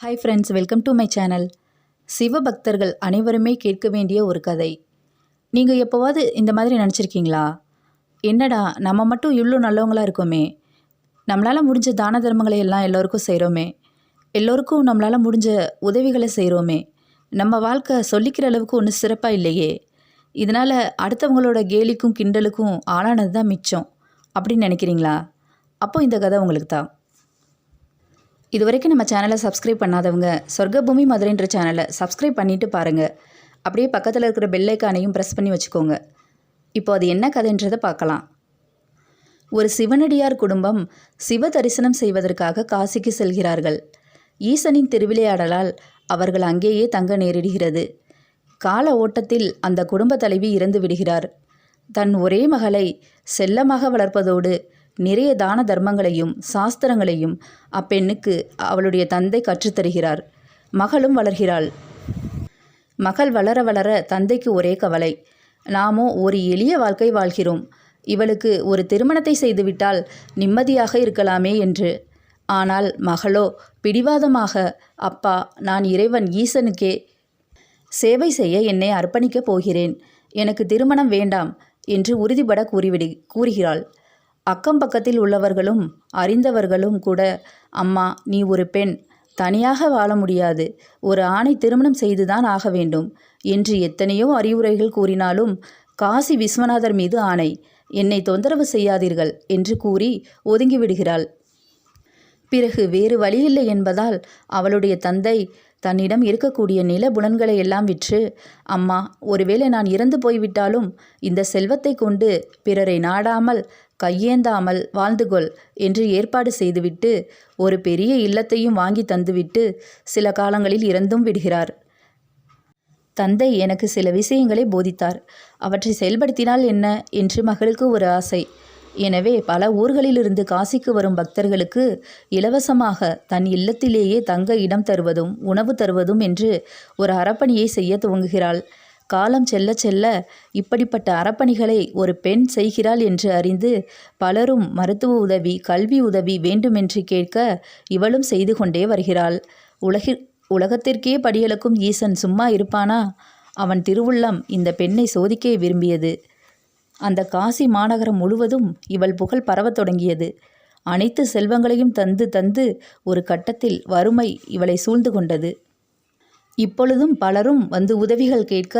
Hi friends welcome to my channel சிவபக்தர்கள் அனைவருமே கேட்க வேண்டிய ஒரு கதை. நீங்கள் எப்போவாவது இந்த மாதிரி நினச்சிருக்கீங்களா? என்னடா நம்ம மட்டும் இவ்வளோ நல்லவங்களாக இருக்கோமே. நம்மளால் முடிஞ்ச தான தர்மங்களை எல்லாம் எல்லோருக்கும் செய்கிறோமே எல்லோருக்கும் நம்மளால் முடிஞ்ச உதவிகளை செய்கிறோமே நம்ம வாழ்க்கை சொல்லிக்கிற அளவுக்கு ஒன்றும் சிறப்பாக இல்லையே. இதனால் அடுத்தவங்களோட கேலிக்கும் கிண்டலுக்கும் ஆளானது தான் மிச்சம். அப்படின்னு நினைக்கிறீங்களா? அப்போ இந்த கதை உங்களுக்கு தான். இது வரைக்கும் நம்ம சேனலை சப்ஸ்கிரைப் பண்ணாதவங்க சொர்க்கபூமி மதுரைன்ற சேனலை சப்ஸ்கிரைப் பண்ணிவிட்டு பாருங்கள் அப்படியே பக்கத்தில் இருக்கிற பெல்லைக்கானையும் ப்ரெஸ் பண்ணி வச்சுக்கோங்க. இப்போ அது என்ன கதைன்றதை பார்க்கலாம். ஒரு சிவனடியார் குடும்பம் சிவ தரிசனம் செய்வதற்காக காசிக்கு செல்கிறார்கள். ஈசனின் திருவிளையாடலால் அவர்கள் அங்கேயே தங்க நேரிடுகிறது. கால ஓட்டத்தில் அந்த குடும்ப தலைவி இறந்து விடுகிறார். தன் ஒரே மகளை செல்லமாக வளர்ப்பதோடு நிறைய தான தர்மங்களையும் சாஸ்திரங்களையும் அப்பெண்ணுக்கு அவளுடைய தந்தை கற்றுத்தருகிறார். மகளும் வளர்கிறாள். மகள் வளர வளர தந்தைக்கு ஒரே கவலை. நாமோ ஒரு எளிய வாழ்க்கை வாழ்கிறோம். இவளுக்கு ஒரு திருமணத்தை செய்துவிட்டால் நிம்மதியாக இருக்கலாமே என்று. ஆனால் மகளோ பிடிவாதமாக அப்பா நான் இறைவன் ஈசனுக்கே சேவை செய்ய என்னை அர்ப்பணிக்கப் போகிறேன். எனக்கு திருமணம் வேண்டாம் என்று உறுதிபட கூறிவிடு கூறுகிறாள். அக்கம் பக்கத்தில் உள்ளவர்களும் அறிந்தவர்களும் கூட அம்மா நீ ஒரு பெண். தனியாக வாழ முடியாது. ஒரு ஆணை திருமணம் செய்துதான் ஆக வேண்டும் என்று எத்தனையோ அறிவுரைகள் கூறினாலும் காசி விஸ்வநாதர் மீது ஆணை. என்னை தொந்தரவு செய்யாதீர்கள் என்று கூறி ஒதுங்கிவிடுகிறாள். பிறகு வேறு வழியில்லை என்பதால் அவளுடைய தந்தை தன்னிடம் இருக்கக்கூடிய நில புலன்களை எல்லாம் விற்று அம்மா ஒருவேளை நான் இறந்து போய்விட்டாலும் இந்த செல்வத்தை கொண்டு பிறரை நாடாமல் கையேந்தாமல் வாழ்ந்து கொள் என்று ஏற்பாடு செய்துவிட்டு ஒரு பெரிய இல்லத்தையும் வாங்கி தந்துவிட்டு சில காலங்களில் இறந்தும் விடுகிறார். தந்தை எனக்கு சில விஷயங்களை போதித்தார். அவற்றை செயல்படுத்தினால் என்ன? என்று மகளுக்கு ஒரு ஆசை. எனவே பல ஊர்களிலிருந்து காசிக்கு வரும் பக்தர்களுக்கு இலவசமாக தன் இல்லத்திலேயே தங்க இடம் தருவதும் உணவு தருவதும் என்று ஒரு அறப்பணியை செய்ய துவங்குகிறாள். காலம் செல்ல செல்ல இப்படிப்பட்ட அறப்பணிகளை ஒரு பெண் செய்கிறாள் என்று அறிந்து பலரும் மருத்துவ உதவி கல்வி உதவி வேண்டுமென்று கேட்க இவளும் செய்து கொண்டே வருகிறாள். உலகி உலகத்திற்கே படியளக்கும் ஈசன் சும்மா இருப்பானா? அவன் திருவுள்ளம் இந்த பெண்ணை சோதிக்க விரும்பியது. அந்த காசி மாநகரம் முழுவதும் இவள் புகழ் பரவத் தொடங்கியது. அனைத்து செல்வங்களையும் தந்து தந்து ஒரு கட்டத்தில் வறுமை இவளை சூழ்ந்து கொண்டது. இப்பொழுதும் பலரும் வந்து உதவிகள் கேட்க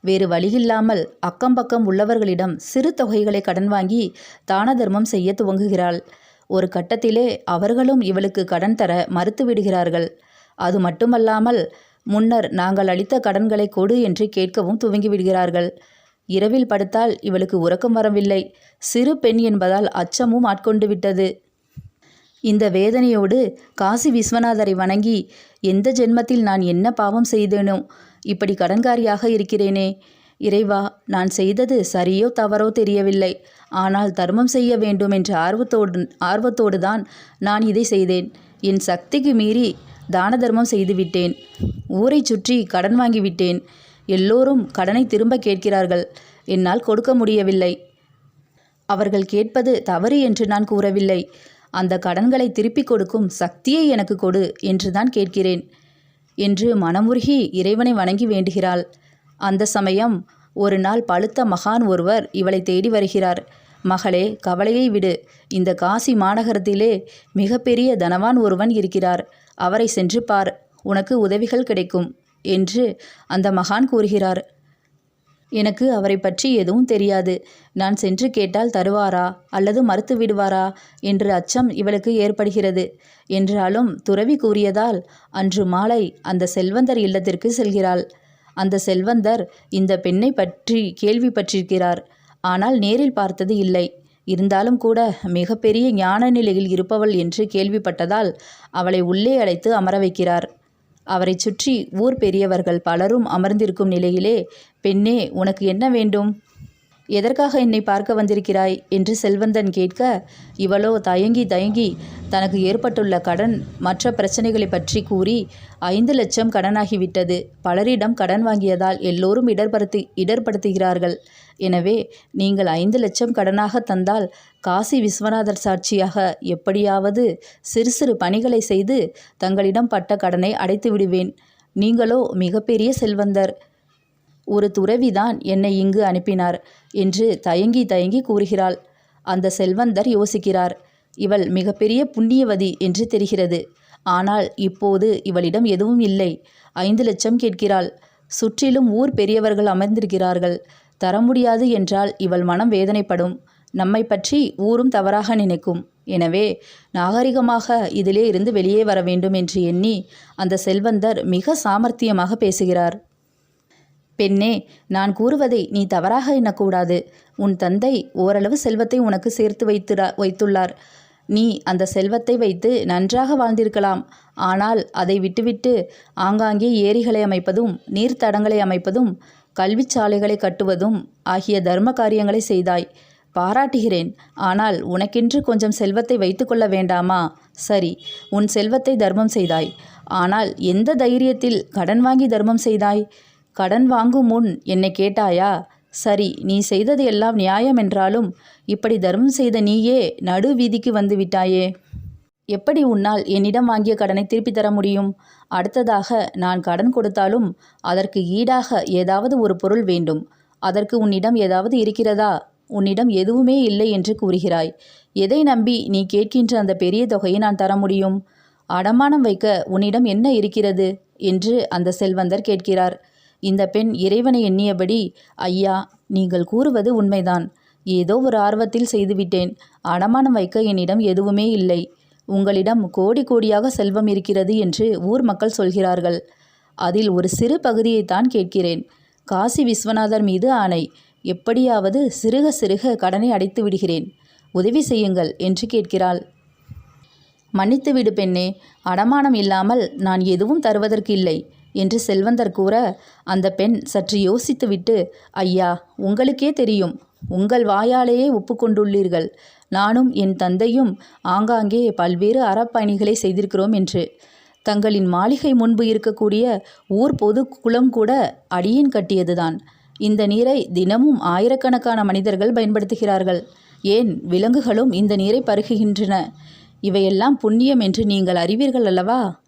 வேறு வழியில்லாமல் அக்கம் பக்கம் உள்ளவர்களிடம் சிறு தொகைகளை கடன் வாங்கி தான தர்மம் செய்ய துவங்குகிறாள். ஒரு கட்டத்திலே அவர்களும் இவளுக்கு கடன் தர மறுத்து விடுகிறார்கள். அது மட்டுமல்லாமல் முன்னர் நாங்கள் அளித்த கடன்களை கொடு என்று கேட்கவும் துவங்கிவிடுகிறார்கள் இரவில் படுத்தால் இவளுக்கு உறக்கம் வரவில்லை. சிறு பெண் என்பதால் அச்சமும் ஆட்கொண்டு விட்டது. இந்த வேதனையோடு காசி விஸ்வநாதரை வணங்கி எந்த ஜென்மத்தில் நான் என்ன பாவம் செய்தேனோ இப்படி கடன்காரியாக இருக்கிறேனே. இறைவா நான் செய்தது சரியோ தவறோ தெரியவில்லை. ஆனால் தர்மம் செய்ய வேண்டும் என்ற ஆர்வத்தோடு ஆர்வத்தோடு தான் நான் இதை செய்தேன். என் சக்திக்கு மீறி தான தர்மம் செய்துவிட்டேன் ஊரை சுற்றி கடன் வாங்கிவிட்டேன் எல்லோரும் கடனை திரும்ப கேட்கிறார்கள். என்னால் கொடுக்க முடியவில்லை. அவர்கள் கேட்பது தவறு என்று நான் கூறவில்லை. அந்த கடன்களை திருப்பிக் கொடுக்கும் சக்தியை எனக்கு கொடு என்றுதான் கேட்கிறேன். என்று மனமுருகி இறைவனை வணங்கி வேண்டுகிறாள். அந்த சமயம் ஒரு நாள் பழுத்த மகான் ஒருவர் இவளை தேடி வருகிறார். மகளே கவலையை விடு. இந்த காசி மாநகரத்திலே மிகப்பெரிய தனவான் ஒருவன் இருக்கிறார். அவரை சென்று பார். உனக்கு உதவிகள் கிடைக்கும் என்று அந்த மகான் கூறுகிறார். எனக்கு அவரை பற்றி எதுவும் தெரியாது. நான் சென்று கேட்டால் தருவாரா? அல்லது மறுத்து விடுவாரா? என்று அச்சம் இவளுக்கு ஏற்படுகிறது. என்றாலும் துறவி கூறியதால் அன்று மாலை அந்த செல்வந்தர் இல்லத்திற்கு செல்கிறாள். அந்த செல்வந்தர் இந்த பெண்ணை பற்றி கேள்விப்பட்டிருக்கிறார். ஆனால் நேரில் பார்த்தது இல்லை. இருந்தாலும் கூட மிகப்பெரிய ஞான நிலையில் இருப்பவள் என்று கேள்விப்பட்டதால் அவளை உள்ளே அழைத்து அமர வைக்கிறார். அவரை சுற்றி ஊர் பெரியவர்கள் பலரும் அமர்ந்திருக்கும் நிலையிலே பெண்ணே உனக்கு என்ன வேண்டும்? எதற்காக என்னை பார்க்க வந்திருக்கிறாய்? என்று செல்வந்தன் கேட்க இவளோ தயங்கி தயங்கி தனக்கு ஏற்பட்டுள்ள கடன் மற்ற பிரச்சனைகளை பற்றி கூறி ஐந்து லட்சம் கடனாகிவிட்டது. பலரிடம் கடன் வாங்கியதால் எல்லோரும் இடர்படுத்தி இடர்படுத்துகிறார்கள். எனவே நீங்கள் ஐந்து லட்சம் கடனாக தந்தால் காசி விஸ்வநாதர் சாட்சியாக எப்படியாவது சிறு சிறு பணிகளை செய்து தங்களிடம் பட்ட கடனை அடைத்து விடுவேன் நீங்களோ மிகப்பெரிய செல்வந்தர். ஒரு துறவிதான் என்னை இங்கு அனுப்பினார் என்று தயங்கி தயங்கி கூறுகிறாள். அந்த செல்வந்தர் யோசிக்கிறார். இவள் மிகப்பெரிய புண்ணியவதி என்று தெரிகிறது. ஆனால் இப்போது இவளிடம் எதுவும் இல்லை. ஐந்து லட்சம் கேட்கிறாள். சுற்றிலும் ஊர் பெரியவர்கள் அமர்ந்திருக்கிறார்கள். தர முடியாது என்றால் இவள் மனம் வேதனைப்படும். நம்மை பற்றி ஊரும் தவறாக நினைக்கும். எனவே நாகரிகமாக இதிலே இருந்து வெளியே வர வேண்டும் என்று எண்ணி அந்த செல்வந்தர் மிக சாமர்த்தியமாக பேசுகிறார். பெண்ணே நான் கூறுவதை நீ தவறாக எண்ணக்கூடாது. உன் தந்தை ஓரளவு செல்வத்தை உனக்கு சேர்த்து வைத்துடா வைத்துள்ளார். நீ அந்த செல்வத்தை வைத்து நன்றாக வாழ்ந்திருக்கலாம். ஆனால் அதை விட்டுவிட்டு ஆங்காங்கே ஏரிகளை அமைப்பதும் நீர்த்தடங்களை அமைப்பதும் கல்வி சாலைகளை கட்டுவதும் ஆகிய தர்ம காரியங்களை செய்தாய். பாராட்டுகிறேன். ஆனால் உனக்கென்று கொஞ்சம் செல்வத்தை வைத்துக்கொள்ள வேண்டாமா? சரி உன் செல்வத்தை தர்மம் செய்தாய். ஆனால் எந்த தைரியத்தில் கடன் வாங்கி தர்மம் செய்தாய்? கடன் வாங்கும் முன் என்னை கேட்டாயா சரி நீ செய்தது எல்லாம் நியாயம் என்றாலும் இப்படி தர்மம் செய்த நீயே நடு வீதிக்கு வந்து விட்டாயே. எப்படி உன்னால் என்னிடம் வாங்கிய கடனை திருப்பி தர முடியும்? அடுத்ததாக நான் கடன் கொடுத்தாலும் அதற்கு ஈடாக ஏதாவது ஒரு பொருள் வேண்டும். அதற்கு உன்னிடம் ஏதாவது இருக்கிறதா? உன்னிடம் எதுவுமே இல்லை என்று கூறுகிறாய். எதை நம்பி நீ கேட்கின்ற அந்த பெரிய தொகையை நான் தர முடியும்? அடமானம் வைக்க உன்னிடம் என்ன இருக்கிறது? என்று அந்த செல்வந்தர் கேட்கிறார். இந்த பெண் இறைவனை எண்ணியபடி ஐயா நீங்கள் கூறுவது உண்மைதான். ஏதோ ஒரு ஆர்வத்தில் செய்துவிட்டேன். அடமானம் வைக்க என்னிடம் எதுவுமே இல்லை. உங்களிடம் கோடி கோடியாக செல்வம் இருக்கிறது என்று ஊர் மக்கள் சொல்கிறார்கள். அதில் ஒரு சிறு பகுதியைத்தான் கேட்கிறேன். காசி விஸ்வநாதர் மீது ஆணை. எப்படியாவது சிறுக சிறுக கடனை அடைத்து விடுகிறேன். உதவி செய்யுங்கள் என்று கேட்கிறாள். மன்னித்துவிடு பெண்ணே. அடமானம் இல்லாமல் நான் எதுவும் தருவதற்கு இல்லை என்று செல்வந்தர் கூற அந்த பெண் சற்று யோசித்துவிட்டு ஐயா உங்களுக்கே தெரியும். உங்கள் வாயாலேயே ஒப்புக்கொண்டுள்ளீர்கள். நானும் என் தந்தையும் ஆங்காங்கே பல்வேறு அறப்பயணிகளை செய்திருக்கிறோம் என்று. தங்களின் மாளிகை முன்பு இருக்கக்கூடிய ஊர் பொது குளம் கூட அடியின் கட்டியதுதான். இந்த நீரை தினமும் ஆயிரக்கணக்கான மனிதர்கள் பயன்படுத்துகிறார்கள். ஏன் விலங்குகளும் இந்த நீரை பருகுகின்றன? இவையெல்லாம் புண்ணியம் என்று நீங்கள் அறிவீர்கள் அல்லவா?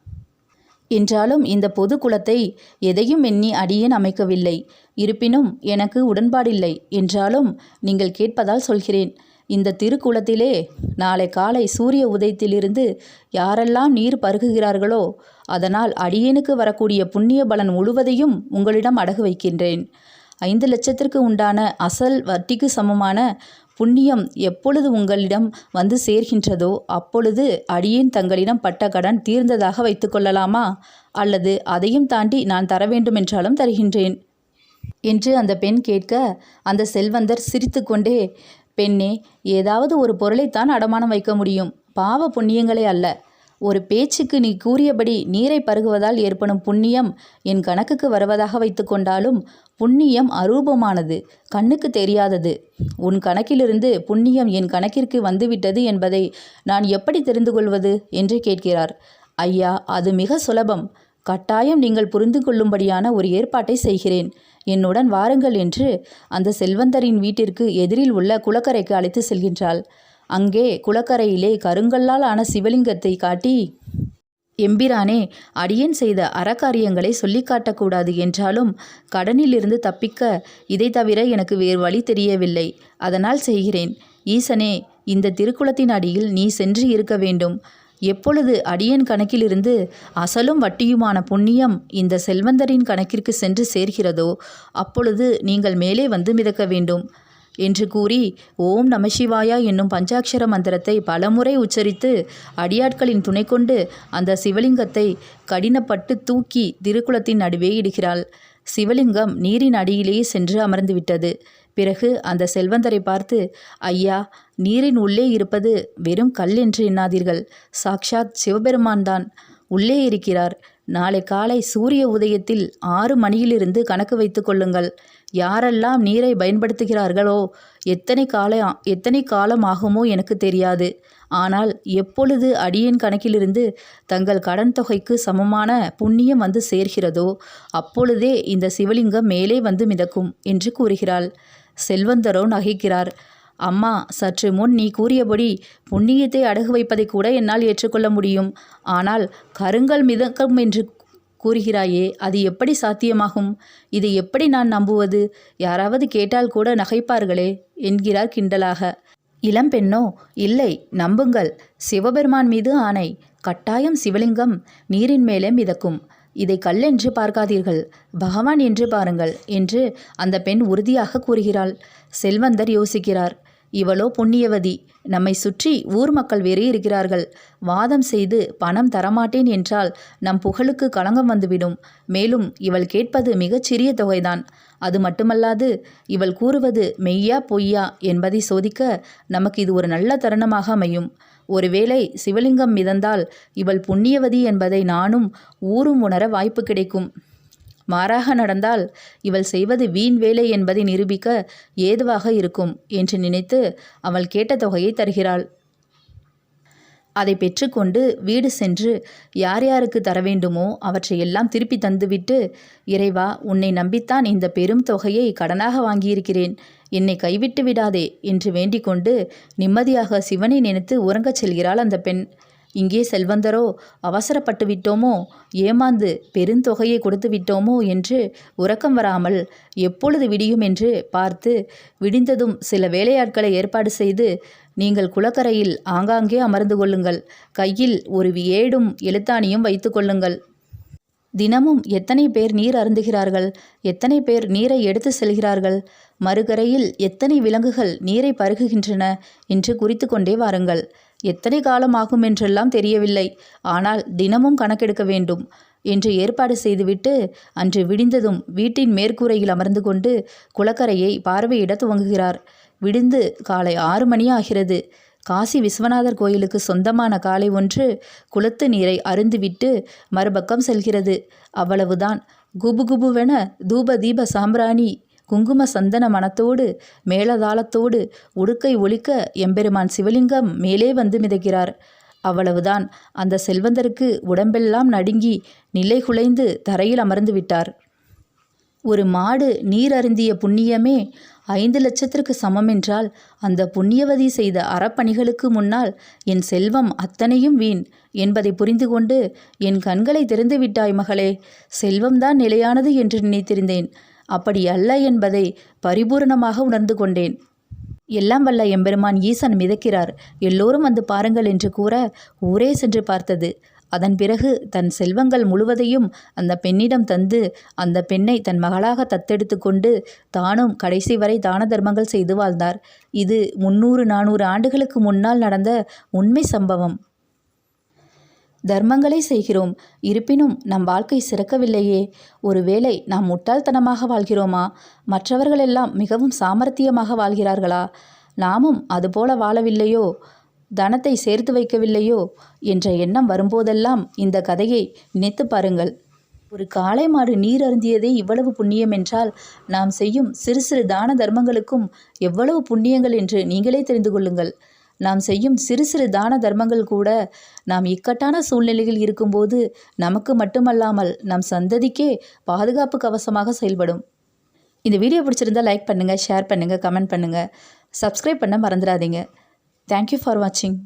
என்றாலும் இந்த பொது குலத்தை எதையும் எண்ணி அடியேன் அமைக்கவில்லை. இருப்பினும் எனக்கு உடன்பாடில்லை. என்றாலும் நீங்கள் கேட்பதால் சொல்கிறேன். இந்த திருக்குளத்திலே நாளை காலை சூரிய உதயத்திலிருந்து யாரெல்லாம் நீர் பருகுகிறார்களோ அதனால் அடியேனுக்கு வரக்கூடிய புண்ணிய பலன் முழுவதையும் உங்களிடம் அடகு வைக்கின்றேன். ஐந்து லட்சத்திற்கு உண்டான அசல் வட்டிக்கு சமமான புண்ணியம் எப்பொழுது உங்களிடம் வந்து சேர்கின்றதோ அப்பொழுது அடியேன் தங்களிடம் பட்ட கடன் தீர்ந்ததாக வைத்துக்கொள்ளலாமா அல்லது அதையும் தாண்டி நான் தர வேண்டுமென்றாலும் தருகின்றேன். என்று அந்த பெண் கேட்க அந்த செல்வந்தர் சிரித்துக்கொண்டே பெண்ணே ஏதாவது ஒரு பொருளைத்தான் அடமானம் வைக்க முடியும். பாவ புண்ணியங்களே அல்ல. ஒரு பேச்சுக்கு நீ கூறியபடி நீரை பருகுவதால் ஏற்படும் புண்ணியம் என் கணக்குக்கு வருவதாக வைத்துக்கொண்டாலும் புண்ணியம் அரூபமானது கண்ணுக்கு தெரியாதது. உன் கணக்கிலிருந்து புண்ணியம் என் கணக்கிற்கு வந்துவிட்டது என்பதை நான் எப்படி தெரிந்து கொள்வது? என்று கேட்கிறார். ஐயா அது மிக சுலபம். கட்டாயம் நீங்கள் புரிந்து கொள்ளும்படியான ஒரு ஏற்பாட்டை செய்கிறேன். என்னுடன் வாருங்கள் என்று அந்த செல்வந்தரின் வீட்டிற்கு எதிரில் உள்ள குளக்கரைக்கு அழைத்து செல்கின்றாள். அங்கே குளக்கரையிலே கருங்கல்லால் ஆன சிவலிங்கத்தை காட்டி எம்பிரானே அடியேன் செய்த அறக்காரியங்களை சொல்லி காட்டக்கூடாது என்றாலும் கடனிலிருந்து தப்பிக்க இதை தவிர எனக்கு வேறு வழி தெரியவில்லை. அதனால் செய்கிறேன். ஈசனே இந்த திருக்குளத்தின் அடியில் நீ சென்று இருக்க வேண்டும். எப்பொழுது அடியன் கணக்கிலிருந்து அசலும் வட்டியுமான புண்ணியம் இந்த செல்வந்தரின் கணக்கிற்கு சென்று சேர்கிறதோ அப்பொழுது நீங்கள் மேலே வந்து மிதக்க வேண்டும். என்று கூறி ஓம் நமசிவாயா என்னும் பஞ்சாட்சர மந்திரத்தை பலமுறை உச்சரித்து அடியாட்களின் துணை கொண்டு அந்த சிவலிங்கத்தை கடினப்பட்டு தூக்கி திருக்குளத்தின் நடுவே இடுகிறாள். சிவலிங்கம் நீரின் அடியிலேயே சென்று அமர்ந்துவிட்டது. பிறகு அந்த செல்வந்தரை பார்த்து ஐயா நீரின் உள்ளே இருப்பது வெறும் கல் என்று எண்ணாதீர்கள். சாக்ஷாத் சிவபெருமான் தான் உள்ளே இருக்கிறார். நாளை காலை சூரிய உதயத்தில் ஆறு மணியிலிருந்து கணக்கு வைத்து கொள்ளுங்கள். யாரெல்லாம் நீரை பயன்படுத்துகிறார்களோ எத்தனை கால எத்தனை காலம் ஆகுமோ எனக்கு தெரியாது. ஆனால் எப்பொழுது அடியின் கணக்கிலிருந்து தங்கள் கடன் தொகைக்கு சமமான புண்ணியம் வந்து சேர்கிறதோ அப்பொழுதே இந்த சிவலிங்கம் மேலே வந்து மிதக்கும் என்று கூறுகிறாள். செல்வந்தரோ நகைக்கிறார். அம்மா சற்று முன் நீ கூறியபடி புண்ணியத்தை அடகு வைப்பதை கூட என்னால் ஏற்றுக்கொள்ள முடியும். ஆனால் கருங்கல் மிதக்கும் என்று கூறுகிறாயே அது எப்படி சாத்தியமாகும்? இதை எப்படி நான் நம்புவது? யாராவது கேட்டால் கூட நகைப்பார்களே என்கிறார் கிண்டலாக. இளம்பெண்ணோ இல்லை நம்புங்கள். சிவபெருமான் மீது ஆணை. கட்டாயம் சிவலிங்கம் நீரின் மேலே மிதக்கும். இதை கல்லென்று பார்க்காதீர்கள். பகவான் என்று பாருங்கள் என்று அந்த பெண் உறுதியாக கூறுகிறாள். செல்வந்தர் யோசிக்கிறார். இவளோ புண்ணியவதி. நம்மை சுற்றி ஊர் மக்கள் வேறே இருக்கிறார்கள். வாதம் செய்து பணம் தரமாட்டேன் என்றால் நம் புகழுக்கு களங்கம் வந்துவிடும். மேலும் இவள் கேட்பது மிகச்சிறிய தொகைதான். அது மட்டுமல்லாது இவள் கூறுவது மெய்யா பொய்யா என்பதை சோதிக்க நமக்கு இது ஒரு நல்ல தருணமாக அமையும். ஒருவேளை சிவலிங்கம் மிதந்தால் இவள் புண்ணியவதி என்பதை நானும் ஊரும் உணர வாய்ப்பு கிடைக்கும். மாறாக நடந்தால் இவள் செய்வது வீண் வேலை என்பதை நிரூபிக்க ஏதுவாக இருக்கும் என்று நினைத்து அவள் கேட்ட தொகையை தருகிறாள். அதை பெற்றுக்கொண்டு வீடு சென்று யார் யாருக்கு தர வேண்டுமோ அவற்றையெல்லாம் திருப்பி தந்துவிட்டு இறைவா உன்னை நம்பித்தான் இந்த பெரும் தொகையை கடனாக வாங்கியிருக்கிறேன். என்னை கைவிட்டு விடாதே என்று வேண்டிக்கொண்டு நிம்மதியாக சிவனை நினைத்து உறங்கச் செல்கிறாள் அந்த பெண். இங்கே செல்வந்தரோ அவசரப்பட்டு விட்டோமோ? ஏமாந்து பெருந்தொகையை கொடுத்து விட்டோமோ என்று உறக்கம் வராமல் எப்பொழுது விடியும் என்று பார்த்து விடிந்ததும் சில வேலையாட்களை ஏற்பாடு செய்து நீங்கள் குளக்கரையில் ஆங்காங்கே அமர்ந்து கொள்ளுங்கள். கையில் ஒரு ஏடும் எழுத்தாணியும் வைத்து கொள்ளுங்கள். தினமும் எத்தனை பேர் நீர் அருந்துகிறார்கள்? எத்தனை பேர் நீரை எடுத்து செல்கிறார்கள்? மறுகரையில் எத்தனை விலங்குகள் நீரை பருகுகின்றன? என்று குறித்து கொண்டே வாருங்கள். எத்தனை காலம் ஆகும் என்றெல்லாம் தெரியவில்லை. ஆனால் தினமும் கணக்கெடுக்க வேண்டும் என்று ஏற்பாடு செய்துவிட்டு அன்று விடிந்ததும் வீட்டின் மேற்கூரையில் அமர்ந்து கொண்டு குளக்கரையை பார்வையிட துவங்குகிறார். விடிந்து காலை ஆறு மணி ஆகிறது. காசி விஸ்வநாதர் கோயிலுக்கு சொந்தமான காலை ஒன்று குளத்து நீரை அருந்துவிட்டு மறுபக்கம் செல்கிறது. அவ்வளவுதான். குபு குபுவென தூப தீப சாம்பிராணி குங்கும சந்தன மனத்தோடு மேளதாளத்தோடு உடுக்கை ஒழிக்க எம்பெருமான் சிவலிங்கம் மேலே வந்து மிதக்கிறார். அவ்வளவுதான். அந்த செல்வந்தருக்கு உடம்பெல்லாம் நடுங்கி நிலை குலைந்து தரையில் அமர்ந்து விட்டார். ஒரு மாடு நீர் அருந்திய புண்ணியமே ஐந்து லட்சத்திற்கு சமம் என்றால் அந்த புண்ணியவதி செய்த அறப்பணிகளுக்கு முன்னால் என் செல்வம் அத்தனையும் வீண் என்பதை புரிந்து கொண்டு என் கண்களை திறந்து விட்டாய் மகளே. செல்வம்தான் நிலையானது என்று நினைத்திருந்தேன். அப்படி அல்ல என்பதை பரிபூரணமாக உணர்ந்து கொண்டேன். எல்லாம் வல்ல எம்பெருமான் ஈசன் மிதக்கிறார். எல்லோரும் வந்து பாருங்கள் என்று கூற ஊரே சென்று பார்த்தது. அதன் பிறகு தன் செல்வங்கள் முழுவதையும் அந்த பெண்ணிடம் தந்து அந்த பெண்ணை தன் மகளாக தத்தெடுத்து கொண்டு தானும் கடைசி வரை தான தர்மங்கள் செய்து வாழ்ந்தார். இது முன்னூறு நானூறு ஆண்டுகளுக்கு முன்னால் நடந்த உண்மை சம்பவம். தர்மங்களை செய்கிறோம். இருப்பினும் நம் வாழ்க்கை சிறக்கவில்லையே. ஒருவேளை நாம் முட்டாள்தனமாக வாழ்கிறோமா? மற்றவர்களெல்லாம் மிகவும் சாமர்த்தியமாக வாழ்கிறார்களா? நாமும் அதுபோல வாழவில்லையோ? தனத்தை சேர்த்து வைக்கவில்லையோ? என்ற எண்ணம் வரும்போதெல்லாம் இந்த கதையை நினைத்து பாருங்கள். ஒரு காளை மாடு நீர் அருந்தியதே இவ்வளவு புண்ணியம் என்றால் நாம் செய்யும் சிறு சிறு தான தர்மங்களுக்கும் எவ்வளவு புண்ணியங்கள் என்று நீங்களே தெரிந்து கொள்ளுங்கள். நாம் செய்யும் சிறு சிறு தான தர்மங்கள் கூட நாம் இக்கட்டான சூழ்நிலையில் இருக்கும்போது நமக்கு மட்டுமல்லாமல் நம் சந்ததிக்கே பாதுகாப்பு கவசமாக செயல்படும். இந்த வீடியோ பிடிச்சிருந்தால் லைக் பண்ணுங்கள் ஷேர் பண்ணுங்கள் கமெண்ட் பண்ணுங்கள் சப்ஸ்கிரைப் பண்ண மறந்துடாதீங்க. தேங்க்யூ ஃபார் வாட்சிங்